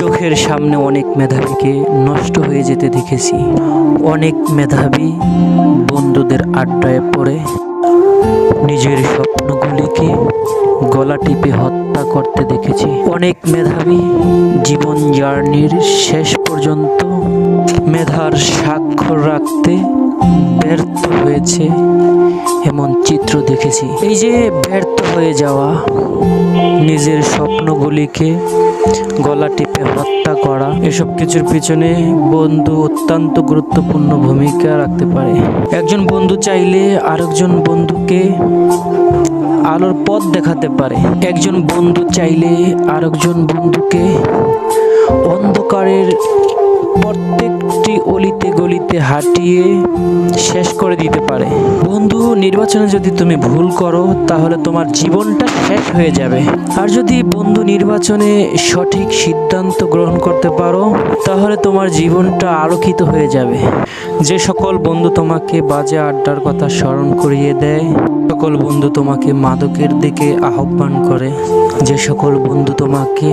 চোখের সামনে অনেক মেধাবীকে নষ্ট হয়ে যেতে দেখেছি। অনেক মেধাবী বন্ধুদের আড্ডায় পড়ে, নিজের স্বপ্নগুলিকে গলা টিপে হত্যা করতে দেখেছি। অনেক মেধাবী জীবন জার্নির শেষ পর্যন্ত মেধার স্বাক্ষর রাখতে ব্যর্থ হয়েছে এমন চিত্র দেখেছি। এই যে ব্যর্থ হয়ে যাওয়া, নিজের স্বপ্নগুলিকে গলা টিপে হত্যা করা, এসব কিছুর পিছনে বন্ধু অত্যন্ত গুরুত্বপূর্ণ ভূমিকা রাখতে পারে। একজন বন্ধু চাইলে আরেকজন বন্ধুকে আলোর পথ দেখাতে পারে। একজন বন্ধু চাইলে আরেকজন বন্ধুকে হাঁটিয়ে শেষ করে দিতে পারে। বন্ধু, নির্বাচনে যদি তুমি ভুল করো, তাহলে তোমার জীবনটা শেষ হয়ে যাবে। আর যদি বন্ধু নির্বাচনে সঠিক সিদ্ধান্ত গ্রহণ করতে পারো, তাহলে তোমার জীবনটা আলোকিত হয়ে যাবে। যে সকল বন্ধু তোমাকে বাজে আড্ডার কথা স্মরণ করিয়ে দেয় সকল বন্ধু তোমাকে মাদকের দিকে আহ্বান করে। যে সকল বন্ধু তোমাকে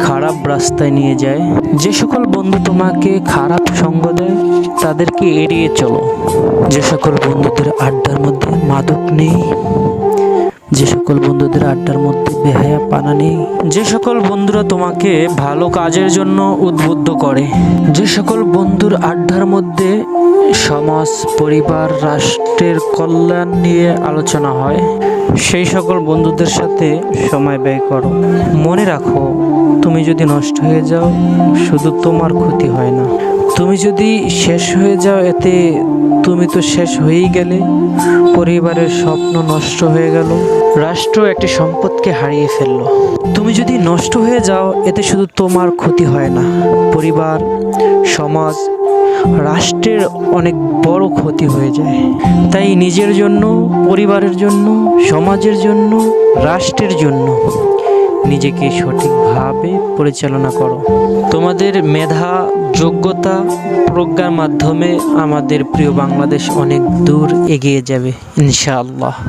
খারাপ রাস্তায় নিয়ে যায়, যে সকল বন্ধু তোমাকে খারাপ সঙ্গ দেয়, তাদেরকে এড়িয়ে চলো। যে সকল বন্ধুদের আড্ডার মধ্যে মাদক নেই সকল বন্ধুদের আড্ডার মধ্যে বেহায়া পানা নেই। যে সকল বন্ধুরা তোমাকে ভালো কাজের জন্য উদ্বুদ্ধ করে, যে সকল বন্ধুর আড্ডার মধ্যে সমাজ, পরিবার, রাষ্ট্রের কল্যাণ নিয়ে আলোচনা হয়, সেই সকল বন্ধুদের সাথে সময় ব্যয় করো। মনে রাখো, তুমি যদি নষ্ট হয়ে যাও, শুধু তোমার ক্ষতি হয় না। তুমি যদি শেষ হয়ে যাও, এতে তুমি তো শেষ হয়েই গেলে। পরিবারের স্বপ্ন নষ্ট হয়ে গেল। রাষ্ট্র একটি সম্পদকে হারিয়ে ফেলল। তুমি যদি নষ্ট হয়ে যাও, এতে শুধু তোমার ক্ষতি হয় না। পরিবার, সমাজ, রাষ্ট্রের অনেক বড় ক্ষতি হয়ে যায়। তাই নিজের জন্য, পরিবারের জন্য, সমাজের জন্য, রাষ্ট্রের জন্য নিজেকে সঠিকভাবে পরিচালনা করো। তোমাদের মেধা, যোগ্যতা, প্রজ্ঞার মাধ্যমে আমাদের প্রিয় বাংলাদেশ অনেক দূর এগিয়ে যাবে, ইনশাআল্লাহ।